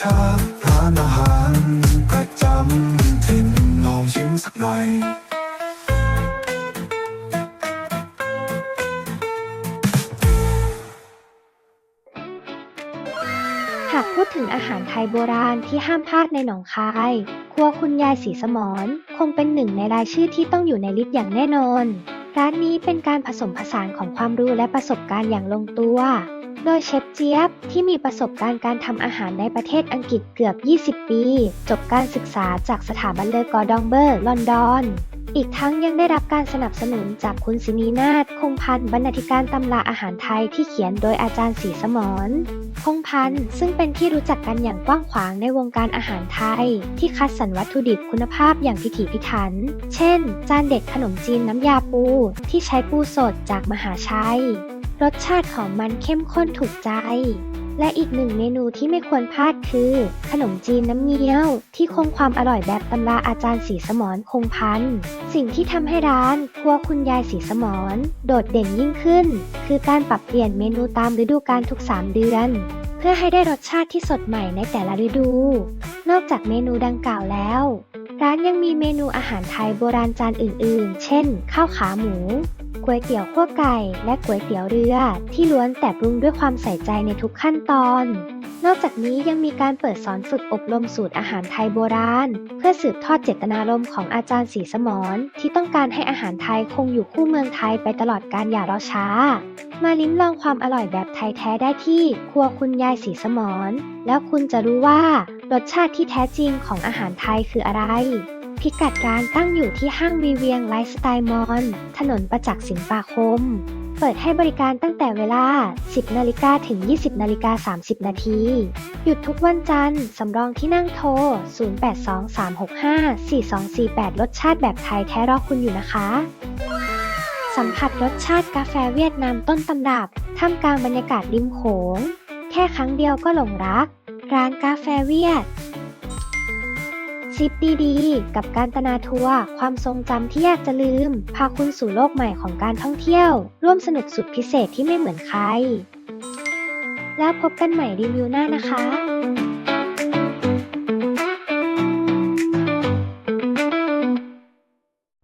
ชาร้านอาหารประจำถิ่นลองชิมสักหน่อย หากพูดถึงอาหารไทยโบราณที่ห้ามพลาดในหนองคาย ครัวคุณยายสีสมรคงเป็นหนึ่งในรายชื่อที่ต้องอยู่ในลิสต์อย่างแน่นอน ร้านนี้เป็นการผสมผสานของความรู้และประสบการณ์อย่างลงตัว โดยเชฟเจี๊ยบ ที่มีประสบการณ์การทำอาหารในประเทศอังกฤษเกือบ 20 ปี จบการศึกษาจากสถาบันเลอกอร์ดองเบอร์ ลอนดอน อีกทั้งยังได้รับการสนับสนุนจากคุณสินีนาถคงพันธ์บรรณาธิการตำราอาหารไทยที่เขียนโดยอาจารย์ศรีสมรพงพันธ์ซึ่งเป็นที่รู้จักกันอย่างกว้างขวางในวงการอาหารไทย ที่คัดสรรวัตถุดิบคุณภาพอย่างพิถีพิถัน เช่น จานเด็ดขนมจีนน้ำยาปู ที่ใช้ปูสดจากมหาชัย รสชาติของมันเข้มข้นถูกใจ และอีกหนึ่งเมนูที่ไม่ควรพลาดคือ ขนมจีนน้ำเงี้ยว ที่คงความอร่อยแบบตำราอาจารย์ศรีสมรคงพันธ์สิ่งที่ทำให้ร้านครัวคุณยายศรีสมรโดดเด่นยิ่งขึ้น คือการปรับเปลี่ยนเมนูตามฤดูกาลทุก 3 เดือน เพื่อให้ได้รสชาติที่สดใหม่ในแต่ละฤดู นอกจากเมนูดังกล่าวแล้ว ร้านยังมีเมนูอาหารไทยโบราณจานอื่น ๆ เช่น ข้าวขาหมู ก๋วยเตี๋ยวขั่วไก่ และก๋วยเตี๋ยวเรือ ที่ล้วนแต่ปรุงด้วยความใส่ใจในทุกขั้นตอน นอกจากนี้ยังมีการเปิดสอนฝึกอบรมสูตรอาหารไทยโบราณ เพื่อสืบทอดเจตนารมณ์ของอาจารย์ศรีสมรที่ต้องการให้อาหารไทยคงอยู่คู่เมืองไทยไปตลอดการอย่ารอช้า มาลิ้มลองความอร่อยแบบไทยแท้ได้ที่ครัวคุณยายศรีสมรแล้วคุณจะรู้ว่ารสชาติที่แท้จริงของอาหารไทยคืออะไร พิกัดร้านตั้งอยู่ที่ห้างวีเวียงไลฟ์สไตล์มอลถนนประจักษ์สินปาคม เปิดให้บริการตั้งแต่เวลา 10 นาฬิกาถึง 20 นาฬิกา 30 นาที หยุดทุกวันจันทร์ สำรองที่นั่งโทร 0823654248 รสชาติแบบไทยแท้รอคุณอยู่นะคะ สัมผัสรสชาติกาแฟเวียดนามต้นตำรับ ท่ามกลางบรรยากาศริมโขง แค่ครั้งเดียวก็หลงรัก ร้านกาแฟเวียด ซิปดีๆ กับการตนาทัวร์ความทรงจำที่อยากจะลืม พาคุณสู่โลกใหม่ของการท่องเที่ยว ร่วมสนุกสุดพิเศษที่ไม่เหมือนใคร แล้วพบกันใหม่รีวิวหน้านะคะ